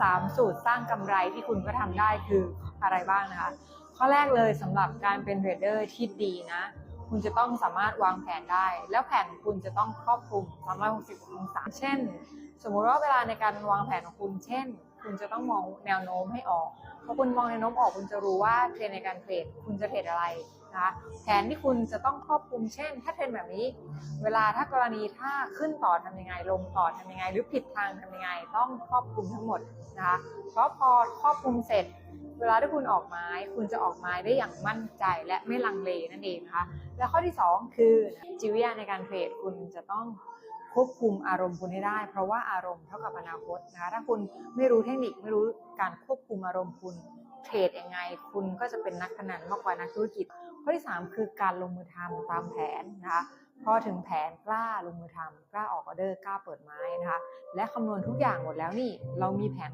สามสูตรสร้างกำไรที่คุณก็ทำได้คืออะไรบ้างนะคะ ข้อแรกเลยสำหรับการเป็นเทรดเดอร์ที่ดีนะ คุณจะต้องสามารถวางแผนได้ แล้วแผนคุณจะต้องครอบคลุม 360 องศา เช่น สมมุติว่าเวลาในการวางแผนของคุณ เช่น คุณจะต้องมองแนวโน้มให้ออกพอคุณมองแนวโน้มออกคุณจะรู้ว่าเทรนในการเทรดคุณจะเทรดอะไร นะแผนที่คุณจะต้องครอบคลุมเช่น ถ้าเทรนแบบนี้ เวลาถ้ากรณีถ้าขึ้นต่อทำยังไง ลงต่อทำยังไง หรือผิดทางทำยังไง ต้องครอบคลุมทั้งหมดนะคะเพราะพอครอบคลุมเสร็จ เวลาที่คุณออกไม้ คุณจะออกไม้ได้อย่างมั่นใจและไม่ลังเลนั่นเองนะคะและข้อที่ 2 คือจิตวิทยาในการเทรดคุณจะต้องควบคุมอารมณ์คุณให้ได้ เพราะว่าอารมณ์เท่ากับอนาคตนะคะถ้าคุณไม่รู้เทคนิคไม่รู้การควบคุมอารมณ์คุณ เทรดยังไง คุณก็จะเป็นนักพนันมากกว่านักธุรกิจ ข้อที่ 3 คือการลงมือทำตามแผนนะคะพอถึงแผนกล้าลงมือทำกล้าออกออเดอร์กล้าเปิดไม้นะคะและคำนวณทุกอย่างหมดแล้วนี่เรามีแผน